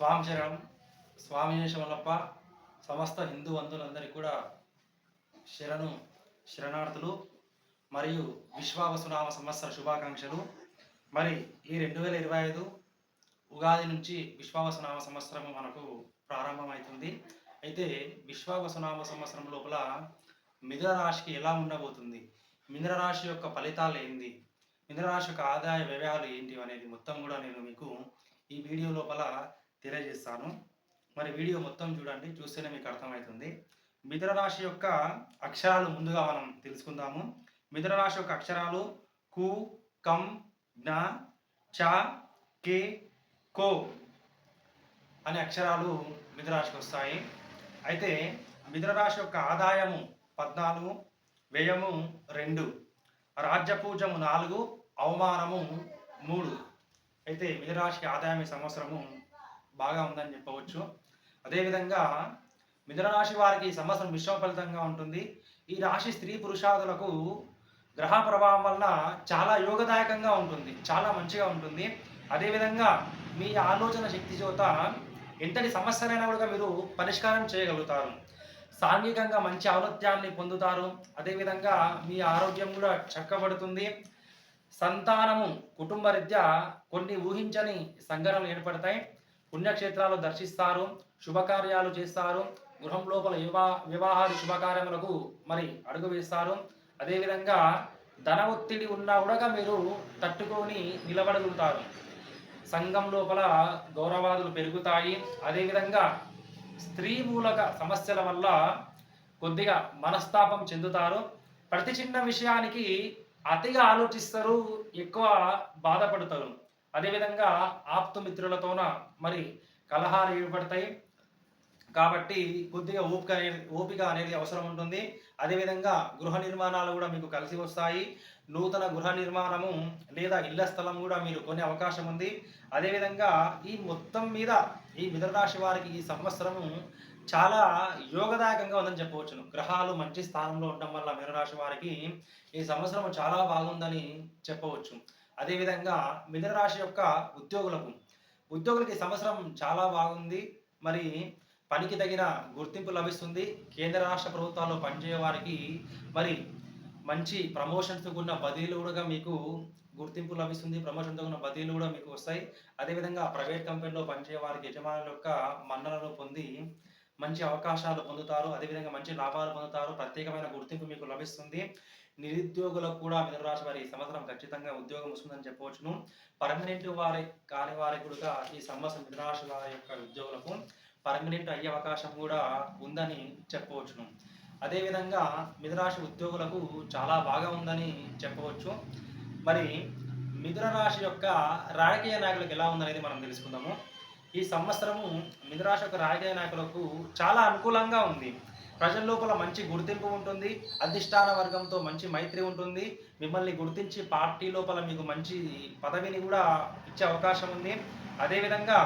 స్వామి శరణం స్వామి శమలప్ప సమస్త హిందూ బంధువులందరికీ కూడా శరణు శరణార్థులు మరియు విశ్వావసునామ సంవత్సర శుభాకాంక్షలు. మరి ఈ రెండు వేల ఇరవై ఐదు ఉగాది నుంచి విశ్వావసునామ సంవత్సరం మనకు ప్రారంభమవుతుంది అయితే విశ్వావసునామ సంవత్సరం లోపల మిథున రాశికి ఎలా ఉండబోతుంది? మిథున రాశి యొక్క ఫలితాలు ఏంది మిథున రాశి యొక్క ఆదాయ వ్యయాలు ఏంటి అనేది మొత్తం కూడా నేను మీకు ఈ వీడియో లోపల తెలియజేస్తాను. మరి వీడియో మొత్తం చూడండి చూస్తేనే మీకు అర్థమవుతుంది. మిథున రాశి యొక్క అక్షరాలు ముందుగా మనం తెలుసుకుందాము. మిథున రాశి యొక్క అక్షరాలు కు కం జ్ఞ చ కే కో అనే అక్షరాలు మిథున రాశికి వస్తాయి. అయితే మిథున రాశి యొక్క ఆదాయము పద్నాలుగు వ్యయము రెండు రాజ్యపూజము నాలుగు అవమానము మూడు. అయితే మిథునరాశికి ఆదాయం ఈ సంవత్సరము బాగా ఉందని చెప్పవచ్చు. అదేవిధంగా మిథున రాశి వారికి ఈ సంవత్సరం మిశ్రమ ఫలితంగా ఉంటుంది. ఈ రాశి స్త్రీ పురుషాదులకు గ్రహ ప్రభావం వల్ల చాలా యోగదాయకంగా ఉంటుంది. చాలా మంచిగా ఉంటుంది. అదేవిధంగా మీ ఆలోచన శక్తి చోత ఎంతటి సమస్యలైనా కూడా మీరు పరిష్కారం చేయగలుగుతారు. సాంఘికంగా మంచి ఔన్నత్యాన్ని పొందుతారు. అదేవిధంగా మీ ఆరోగ్యం కూడా చక్కబడుతుంది. సంతానము కుటుంబ రీత్యా కొన్ని ఊహించని సంఘటనలు ఏర్పడతాయి. పుణ్యక్షేత్రాలు దర్శిస్తారు శుభకార్యాలు చేస్తారు గృహం లోపల వివా వివాహాది శుభకార్యములకు మరి అడుగు వేస్తారు. అదేవిధంగా ధన ఒత్తిడి ఉన్నా కూడా మీరు తట్టుకొని నిలబడుతుంటారు సంఘం లోపల గౌరవాదులు పెరుగుతాయి. అదేవిధంగా స్త్రీ మూలక సమస్యల వల్ల కొద్దిగా మనస్తాపం చెందుతారు. ప్రతి చిన్న విషయానికి అతిగా ఆలోచిస్తారు ఎక్కువ బాధపడతారు. అదేవిధంగా ఆప్తమిత్రులతోన మరి కలహాలు ఏర్పడతాయి. కాబట్టి కొద్దిగా ఓపిక ఓపిక అనేది అవసరం ఉంటుంది. అదేవిధంగా గృహ నిర్మాణాలు కూడా మీకు కలిసి వస్తాయి. నూతన గృహ నిర్మాణము లేదా ఇళ్ళ స్థలం కూడా మీరు కొనే అవకాశం ఉంది. అదేవిధంగా ఈ మొత్తం మీద ఈ మిథునరాశి వారికి ఈ సంవత్సరము చాలా యోగదాయకంగా ఉందని చెప్పవచ్చును. గ్రహాలు మంచి స్థానంలో ఉండడం వల్ల మిథునరాశి వారికి ఈ సంవత్సరం చాలా బాగుందని చెప్పవచ్చు అదేవిధంగా మిథున రాశి యొక్క ఉద్యోగులకు ఉద్యోగులకి సంవత్సరం చాలా బాగుంది. మరి పనికి తగిన గుర్తింపు లభిస్తుంది. కేంద్ర రాష్ట్ర ప్రభుత్వాల్లో పనిచేయ వారికి మరి మంచి ప్రమోషన్స్ ఉన్న బదిలీలు కూడా మీకు గుర్తింపు లభిస్తుంది. ప్రమోషన్తో ఉన్న బదిలీలు కూడా మీకు వస్తాయి. అదేవిధంగా ప్రైవేట్ కంపెనీలో పనిచేయ వారికి యజమానుల యొక్క మన్ననలు పొంది మంచి అవకాశాలు పొందుతారు అదేవిధంగా మంచి లాభాలు పొందుతారు ప్రత్యేకమైన గుర్తింపు మీకు లభిస్తుంది. నిరుద్యోగులకు కూడా మిథునరాశి వారి సంవత్సరం ఖచ్చితంగా ఉద్యోగం వస్తుందని చెప్పవచ్చును. పర్మనెంట్ వారి కాని వారి కూడా ఈ సంవత్సరం మిథునరాశి వారి యొక్క ఉద్యోగులకు పర్మనెంట్ అయ్యే అవకాశం కూడా ఉందని చెప్పవచ్చును. అదేవిధంగా మిథునరాశి ఉద్యోగులకు చాలా బాగా ఉందని చెప్పవచ్చు. మరి మిథున రాశి యొక్క రాజకీయ నాయకులకు ఎలా ఉందనేది మనం తెలుసుకుందాము. ఈ సంవత్సరము మిథునరాశి రాజకీయ నాయకులకు చాలా అనుకూలంగా ఉంది. ప్రజల లోపల మంచి గుర్తింపు ఉంటుంది. అధిష్టాన వర్గంతో మంచి మైత్రి ఉంటుంది. మిమ్మల్ని గుర్తించి పార్టీ లోపల మీకు మంచి పదవిని కూడా ఇచ్చే అవకాశం ఉంది. అదేవిధంగా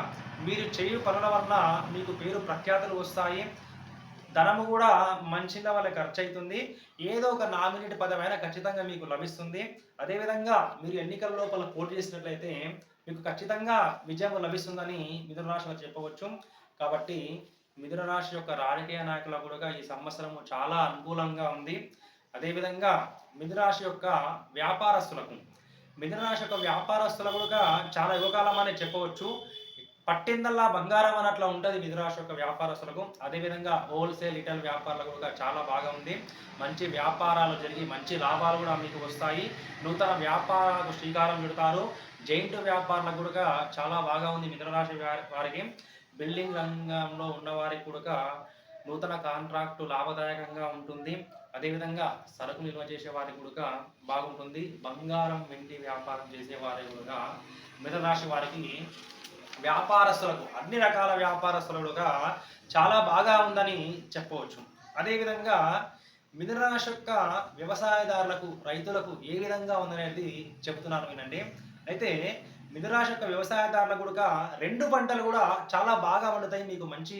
మీరు చేయు పనుల వలన మీకు పేరు ప్రఖ్యాతులు వస్తాయి. ధనము కూడా మంచిగా వాళ్ళకి ఖర్చు అవుతుంది ఏదో ఒక నామినేట్ పదమైనా ఖచ్చితంగా మీకు లభిస్తుంది. అదేవిధంగా మీరు ఎన్నికల లోపల పోటీ చేసినట్లయితే మీకు ఖచ్చితంగా విజయం లభిస్తుందని మిథున రాశి వారు చెప్పవచ్చు. కాబట్టి మిథున రాశి యొక్క రాజకీయ నాయకులకు కూడా ఈ సంవత్సరము చాలా అనుకూలంగా ఉంది. అదేవిధంగా మిథున రాశి యొక్క వ్యాపారస్తులకు మిథున రాశి యొక్క వ్యాపారస్తులకు కూడా చాలా యువకాలం అనే చెప్పవచ్చు. పట్టిందల్లా బంగారం అన్నట్లా ఉంటుంది మిథురాశి యొక్క వ్యాపారస్తులకు. అదేవిధంగా హోల్సేల్ రిటైల్ వ్యాపారాలకు కూడా చాలా బాగా ఉంది. మంచి వ్యాపారాలు జరిగి మంచి లాభాలు కూడా మీకు వస్తాయి. నూతన వ్యాపారాలకు శ్రీకారం చుడతారు. జైంట్ వ్యాపారాలకు కూడా చాలా బాగా ఉంది మిథునరాశి వారి- వారికి. బిల్డింగ్ రంగంలో ఉన్నవారికి కూడా నూతన కాంట్రాక్టు లాభదాయకంగా ఉంటుంది. అదేవిధంగా సరుకు నిల్వ చేసే వారికి కూడా బాగుంటుంది. బంగారం వెండి వ్యాపారం చేసే వారికి కూడా మిథునరాశి వారికి వ్యాపారస్తులకు అన్ని రకాల వ్యాపారస్తులుగా చాలా బాగా ఉందని చెప్పవచ్చు. అదేవిధంగా మిథునరాశి యొక్క వ్యవసాయదారులకు రైతులకు ఏ విధంగా ఉందనేది చెబుతున్నాను వినండి. అయితే మిథునరాశి యొక్క వ్యవసాయదారులకు కూడా రెండు పంటలు కూడా చాలా బాగా పండుతాయి మీకు మంచి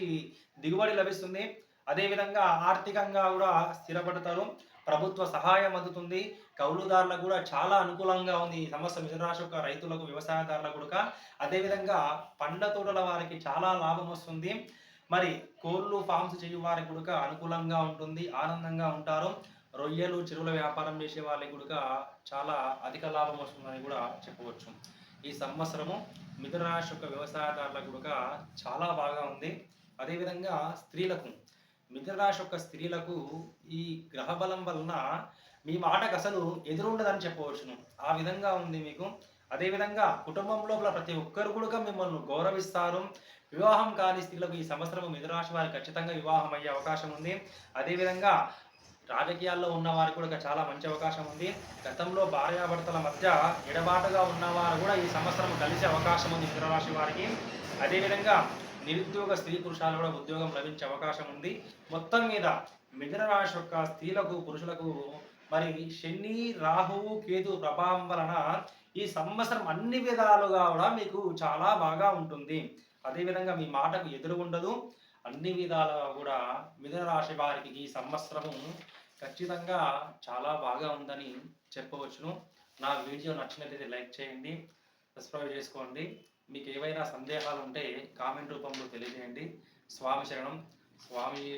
దిగుబడి లభిస్తుంది. అదేవిధంగా ఆర్థికంగా కూడా స్థిరపడతారు. ప్రభుత్వ సహాయం అందుతుంది. కౌలుదారులకు కూడా చాలా అనుకూలంగా ఉంది ఈ సంవత్సరం మిథునరాశి యొక్క రైతులకు వ్యవసాయదారులకు కూడా. అదేవిధంగా పండ్ల తోటల వారికి చాలా లాభం వస్తుంది. మరి కోళ్ళు ఫామ్స్ చేయు వారికి కూడా అనుకూలంగా ఉంటుంది ఆనందంగా ఉంటారు. రొయ్యలు చెరువుల వ్యాపారం చేసే వాళ్ళకి కూడా చాలా అధిక లాభం వస్తుందని కూడా చెప్పవచ్చు. ఈ సంవత్సరము మిథున రాశి యొక్క వ్యవసాయదారులకు కూడా చాలా బాగా ఉంది. అదేవిధంగా స్త్రీలకు మిథున రాశి యొక్క స్త్రీలకు ఈ గ్రహ బలం వలన మీ మాటకు అసలు ఎదురుండదని చెప్పవచ్చును. ఆ విధంగా ఉంది మీకు. అదేవిధంగా కుటుంబం లోపల ప్రతి ఒక్కరు కూడా మిమ్మల్ని గౌరవిస్తారు. వివాహం కాని స్త్రీలకు ఈ సంవత్సరం మిథునరాశి వారికి ఖచ్చితంగా వివాహం అయ్యే అవకాశం ఉంది. అదేవిధంగా రాజకీయాల్లో ఉన్న వారికి కూడా చాలా మంచి అవకాశం ఉంది. గతంలో భార్యాభర్తల మధ్య ఎడబాటుగా ఉన్నవారు కూడా ఈ సంవత్సరం కలిసే అవకాశం ఉంది మిథునరాశి వారికి. అదేవిధంగా నిరుద్యోగ స్త్రీ పురుషాలు కూడా ఉద్యోగం లభించే అవకాశం ఉంది. మొత్తం మీద మిథున రాశి యొక్క స్త్రీలకు పురుషులకు మరి శని రాహువు కేతు ప్రభావం వలన ఈ సంవత్సరం అన్ని విధాలుగా కూడా మీకు చాలా బాగా ఉంటుంది. అదేవిధంగా మీ మాటకు ఎదురు ఉండదు. అన్ని విధాలుగా కూడా మిథున రాశి వారికి ఈ సంవత్సరము ఖచ్చితంగా చాలా బాగా ఉందని చెప్పవచ్చును. నా వీడియో నచ్చినట్లయితే లైక్ చేయండి సబ్స్క్రైబ్ చేసుకోండి. మీకు ఏవైనా సందేహాలు ఉంటే కామెంట్ రూపంలో తెలియజేయండి. స్వామి శరణం. స్వామి